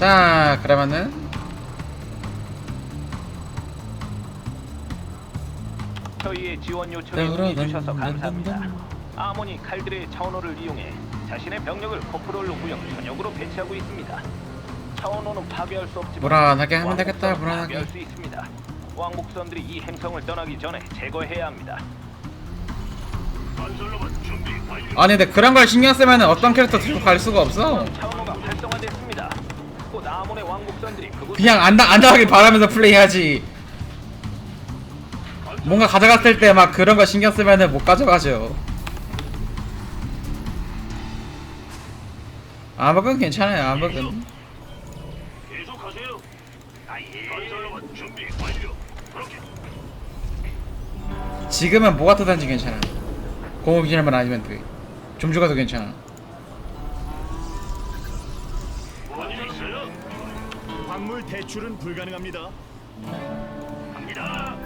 자 그러면은 저희의 지원 요청에 응해주셔서 감사합니다. 아모니 칼들의 차원호를 이용해 자신의 병력을 코프롤로 무역 전역으로 배치하고 있습니다. 차원호는 파괴할 수 없지만 불안하게 하면 되겠다, 불안하게. 수 있습니다. 왕복선들이 이 행성을 떠나기 전에 제거해야 합니다. 아니 근데 그런 걸 신경 쓰면 어떤 캐릭터 들고 갈 수가 없어 차원호 그냥 안다 안다하길 바라면서 플레이하지 뭔가 가져갔을 때 막 그런 거 신경 쓰면은 못 가져가죠 아무건 괜찮아요. 그렇게. 지금은 뭐가 터든지 괜찮아 공업기념만 아니면 돼좀 죽어도 괜찮아? 광물 대출은 불가능합니다. 갑니다.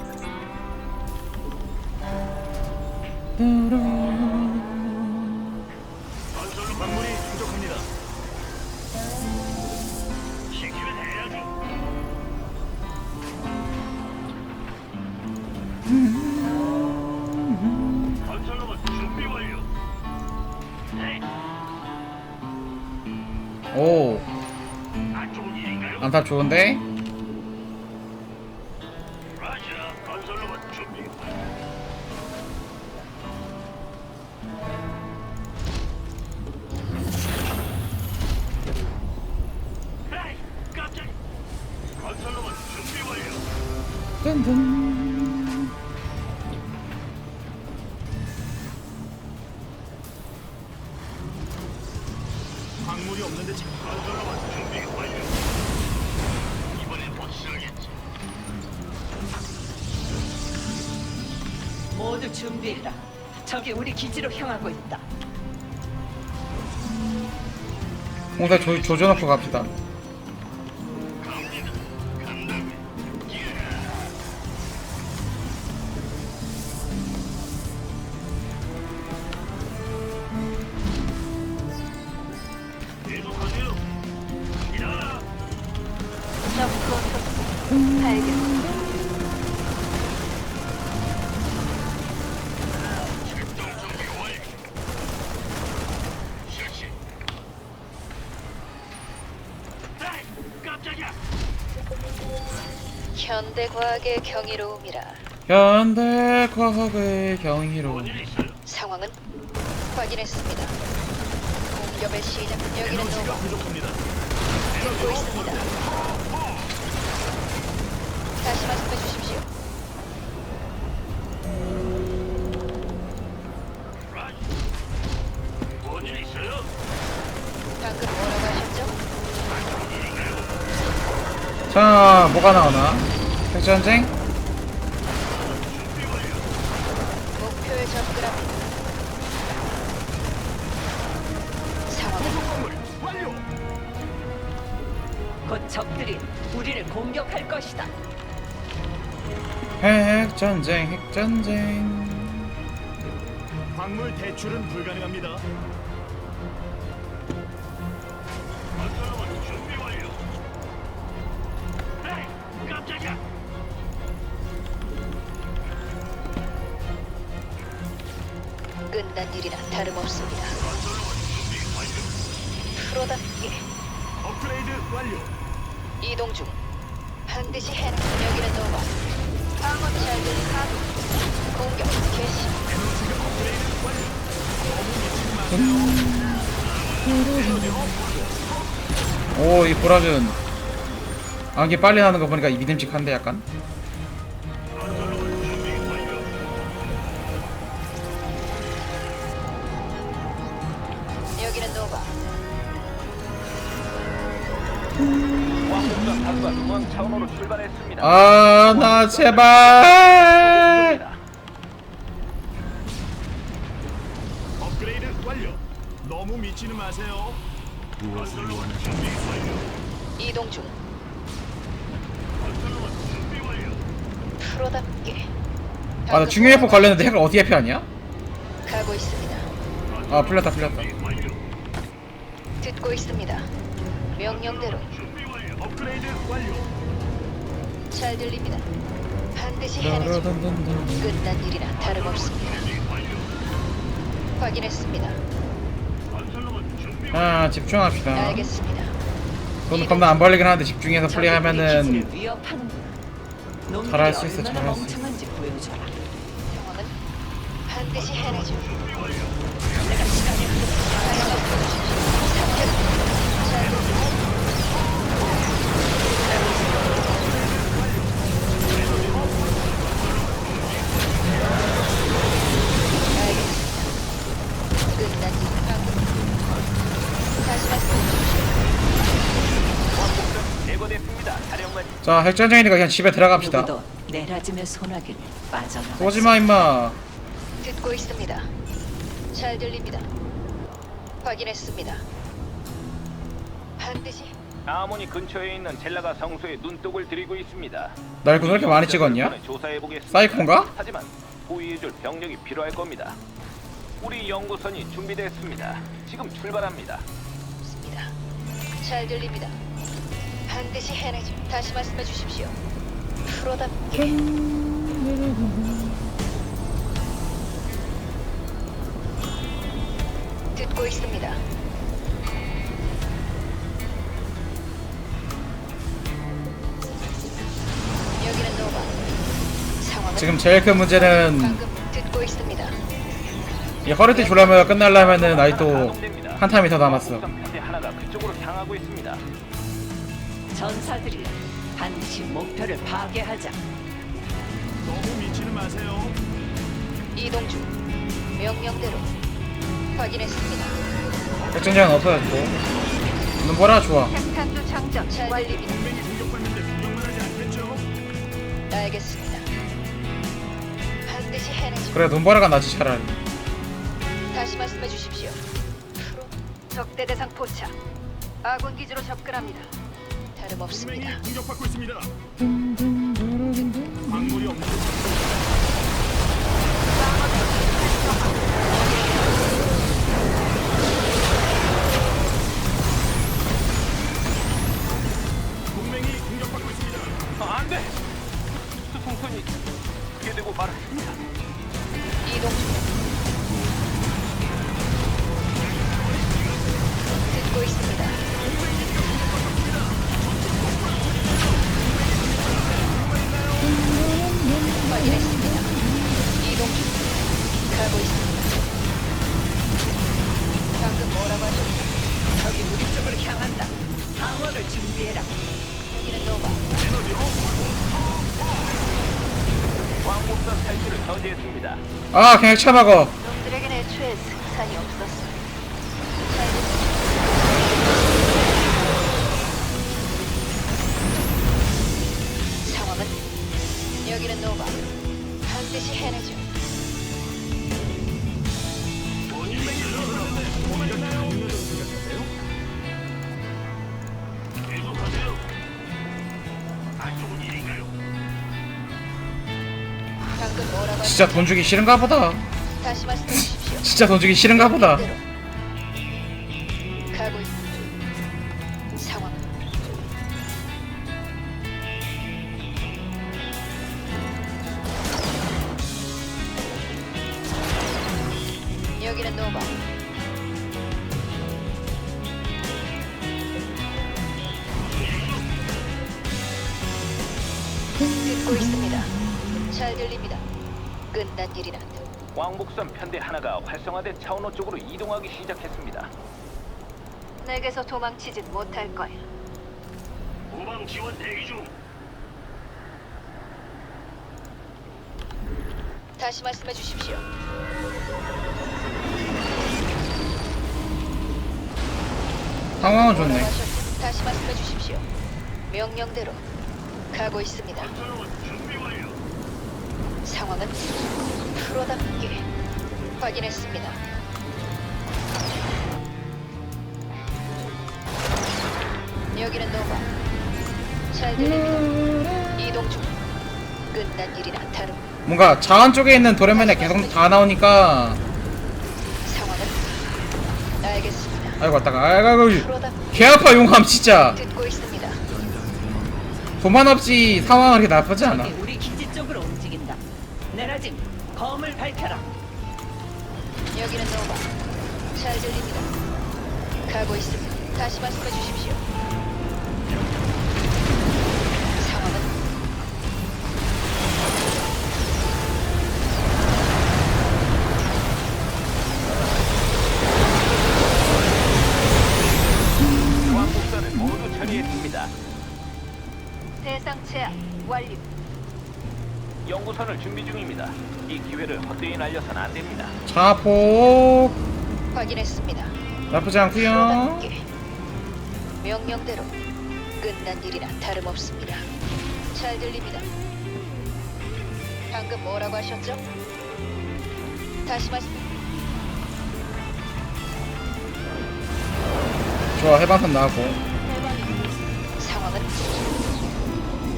건설로 광물이 부족합니다. 시키면 해야죠. 건설로만 준비 완료. 네, 오 안 좋은 일인가요? 안타 좋은데? 라자, 준비해라. 적이 우리 기지로 향하고 있다. 공사 조, 조져놓고 갑시다 갑니다. 간다면. 계속하세요. 갑니다. 적 포토스 발견. 현대 과학의 경이로움이라 현대 과학의 경이로 뭔일 있어요? 상황은 확인했습니다. 공격을 시작. 여기는 에너지가 노바 부족합니다. 듣고 있습니다. 다시 말씀해 주십시오. 라지. 뭔일 있어요? 방금 뭐라고 하셨죠? 자 뭐가 나오나 핵 전쟁 목표에 접근합니다. 상황은 완료. 곧 적들이 우리를 공격할 것이다. 핵 전쟁 핵 전쟁 광물 대출은 불가능합니다. 끝난 일이나 다름없습니다. 프로답게 업그레이드 완료. 이동 중. 반드시 해라. 여기는 노바. 방어 잘들 가동. 공격 개시. 에너지가 업그레이드 완료. 너무 미치지 마세요. 오이 보라준 아 이게 빨리 나는 거 보니까 이 믿음직한데 약간 차원호로 출발했습니다. 아 나 제발 업그레이드 완료. 너무 미치는 마세요. 이동 중. 프로답게. 아 나 중요 회포 걸렸는데 핵을 어떻게 회피하냐 가고 있습니다. 아 풀렸다 풀렸다 듣고 있습니다. 명령대로 준비 업그레이드 완료. 잘 들립니다. 반드시 해내죠. 끝난 일이나 다름없습니다. 확인했습니다. 아 집중합시다 알겠습니다. 돈 겁나 안 벌리긴 하는데 집중해서 플레이하면은 잘할 수 있어, 잘할 수 있어. 멍청한지 보여줘라. 상황은 반드시 해내죠. 자 핵전쟁이니까 그냥 집에 들어갑시다 누구도 내라짐의 소나기를 빠져나가. 쏘지마 임마 듣고 있습니다. 잘 들립니다. 확인했습니다. 반드시 아모니 근처에 있는 젤라가 성소에 눈독을 들이고 있습니다. 날 그거 이렇게 많이 찍었냐? 조사해 보겠습니다. 사이콘가? 하지만 호위해줄 병력이 필요할 겁니다. 우리 연구선이 준비됐습니다. 지금 출발합니다. 없습니다. 잘 들립니다. 반드시 해내죠. 다시 말씀해 주십시오. 프로답게 듣고 있습니다. 여기는 노바. 상황은 지금 제일 큰 문제는 방금 듣고 있습니다. 이 허리띠 줄라면 끝날라면은 아직 또 가동됩니다. 한 타임이 더 남았어 하나가 그쪽으로 향하고 있습니다. 전사들이 반드시 목표를 파괴하자. 너무 미치는 마세요. 이동 중. 명령대로 확인했습니다. 핵전쟁은 없어졌고 눈보라 좋아 핵탄두 장전 잘 들립니다. 동맹이 공격받는데 구경만 하지 않겠죠? 알겠습니다. 반드시 해내죠. 그래 눈보라가 낫지 차라리 다시 말씀해 주십시오. 적대 대상 포착. 아군 기지로 접근합니다. 다름없습니다. 공격받고 있습니다. 아 그냥 쳐먹어 진짜 돈 주기 싫은가 보다? 다시 말씀해 주십시오. 진짜 돈 주기 싫은가 보다 대로. 가고 있습니다. 상황은 여기는 노바. 듣고 있습니다. 잘 들립니다. 끝난 일이나 왕복선 편대 하나가 활성화된 차원호 쪽으로 이동하기 시작했습니다. 내게서 도망치진 못할 거야. 후방 지원 대기 중. 다시 말씀해 주십시오. 상황은 좋네? 다시 말씀해 주십시오. 명령대로 가고 있습니다. 건설로봇 준비. 상황은 프로답게 확인했습니다. 여기는 노바. 잘 들립니다. 이동 중. 끝난 일이나 다름. 뭔가 자원 쪽에 있는 도련맨에 계속 다 나오니까 상황은 알겠습니다. 아이고 왔다가 아이고 아이고 프로답게 개 아파 용함 진짜 듣고 있습니다. 도만 없이 상황은 그렇게 나쁘지 않아. 우리. 내라짐, 검을 밝혀라. 여기는 노바. 잘 들립니다. 가고 있습니다. 다시 말씀해 주십시오. 상황은 왕복선을 모두 처리했습니다. 대상 제압 완료. 연구선을 준비 중입니다. 이 기회를 헛되이 날려선 안 됩니다. 자폭 확인했습니다. 나쁘지 않고요. 명령대로 끝난 일이나 다름없습니다. 잘 들립니다. 방금 뭐라고 하셨죠? 다시 말씀. 좋아 해방선 나왔고. 상황은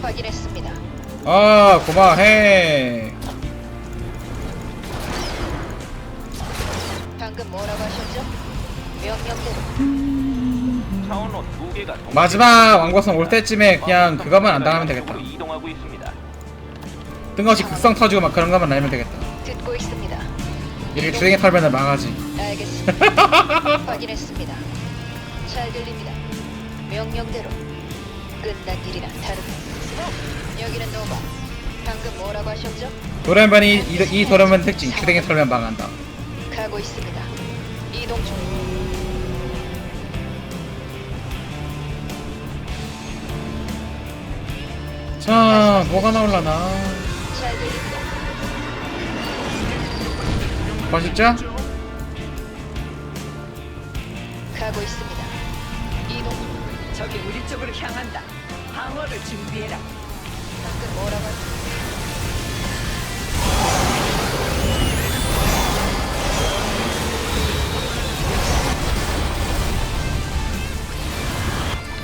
확인했습니다. 아 고마해. 방금 뭐라고 하셨죠? 명령대로 차원로 두 개가 동시에 마지막 왕복선 올 때쯤에 그냥 그거만 안 당하면 되겠다. 쪽으로 이동하고 있습니다. 뜬금없이 극성 터지고 막 그런 것만 아니면 되겠다. 듣고 있습니다. 이렇게 주행에 털면은 망하지. 알겠습니다. 확인했습니다. 잘 들립니다. 명령대로 끝난 일이나 다름. 여기는 노바. 방금 뭐라고 하셨죠? 도련변이 이, 이 도련변 특징 주행에 털면 망한다. 가고 있습니다. 이동 중. 자 뭐가 나올라나. 잘 들립니다. 과식자? 가고 있습니다. 이동 중. 적이 우리 쪽으로 향한다. 방어를 준비해라. 방금 뭐라고 하셨죠?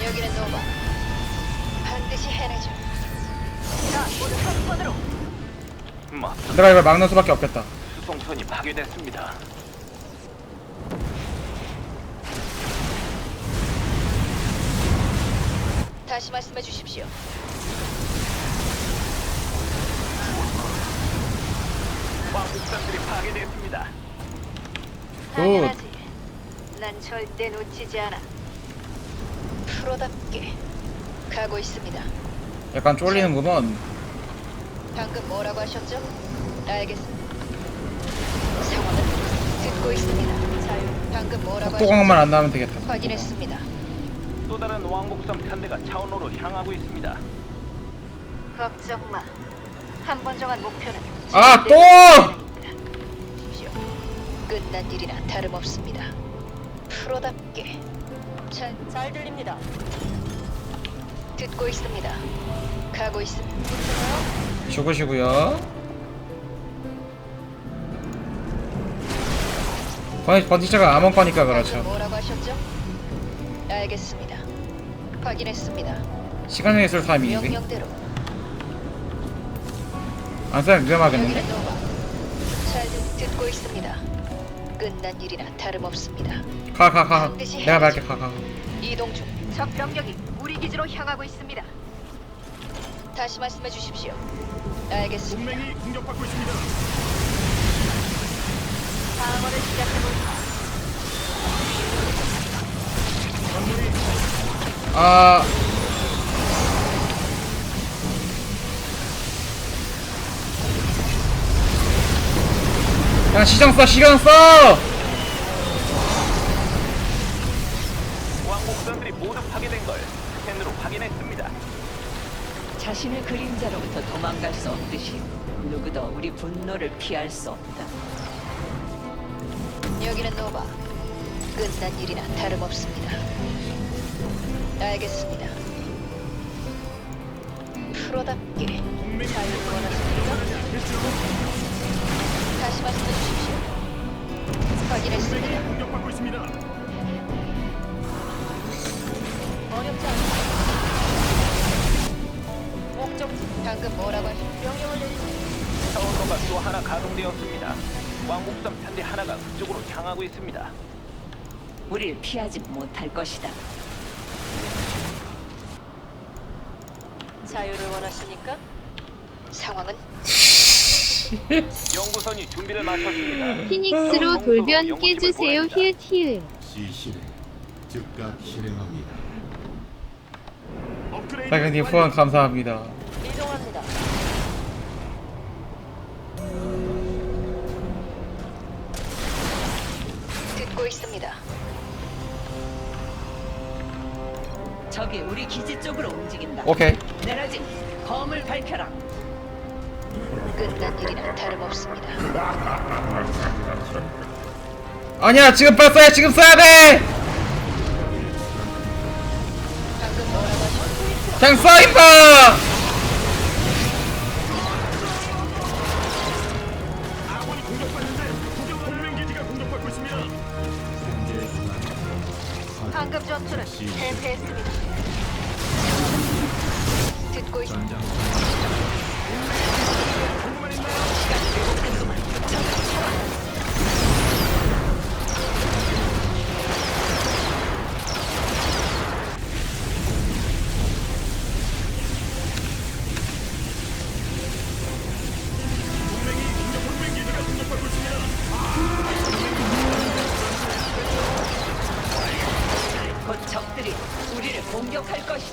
여기는 노바. 반드시 해내죠. 자, 모두 한 번으로. 뭐 내가 이걸 막는 수밖에 없겠다. 수송선이 파괴됐습니다. 다시 말씀해 주십시오. 왕복선들이 파괴됐습니다. 당연하지. 난 절대 놓치지 않아. 프로답게 가고 있습니다. 약간 쫄리는구먼. 방금 뭐라고 하셨죠? 알겠습니다. 상황은 듣고 있습니다. 자유. 방금 뭐라고 속도광만 하셨죠? 안 나오면 되겠다. 확인했습니다. 또 다른 왕복선 편대가 차원로로 향하고 있습니다. 걱정 마. 한 번 정한 목표는 아, 또! 주십시오. 끝난 일이나 다름없습니다. 프로답게 잘, 잘 들립니다. 듣고 있습니다. 가고 있습니다. 죽으시고요. 번, 번지자가 암원 거니까 방금 그렇죠. 뭐라고 하셨죠? 알겠습니다. 확인했습니다. 시간의 예술 타이밍인데 명령대로 안 쓰면 위험하겠는데. 잘 듣- 듣고 있습니다. 끝난 일이나 다름없습니다. 가 가 가. 내가 말게 가 가. 이동 중. 적 병력이 우리 기지로 향하고 있습니다. 다시 말씀해 주십시오. 알겠습니다. 동맹이 공격받고 있습니다. 방어를 시작해 볼까? 아 그냥 시정 써 시간 써 왕복선들이 모두 파괴된 걸 스캔으로 확인했습니다. 자신의 그림자로부터 도망갈 수 없듯이 누구도 우리 분노를 피할 수 없다. 여기는 노바. 끝난 일이나 다름없습니다. 알겠습니다. 프로답게 원하십니까? 다시 말씀해 주십시오. 확인했습니다. 동맹이 공격받고 있습니다. 어렵지 않습니다. 목적지 방금 뭐라고 하셨죠? 명령을 내리십시오. 차원로가 또 하나 가동되었습니다. 왕복선 편대 하나가 그쪽으로 향하고 있습니다. 우릴 피하지 못할 것이다. 자유를 원하십니까? 상황은 연구선이 준비를 마쳤습니다. 피닉스로 돌변 깨주세요 히읗 히읗 시실에 즉각 실행합니다. 업그레이드 사장님 후원 감사합니다. 이동합니다. 듣고 있습니다. 적이 우리 기지 쪽으로 움직인다. 오케이. 내라지 검을 밝혀라. 끝난 일이나 다름없습니다. 아니야 지금 써야 지금 써야 돼. 방금 뭐라고 하셨 그냥 써 임마.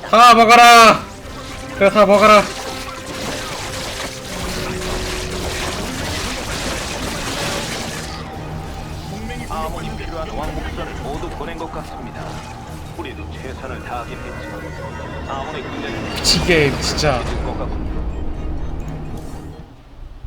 다. 다 먹어라. 그래 다 먹어라. 아몬이 필요한 왕복선을 모두 보낸 것 같습니다. 우리도 최선을 다하긴 했지만 아몬의 군대는 게임 진짜.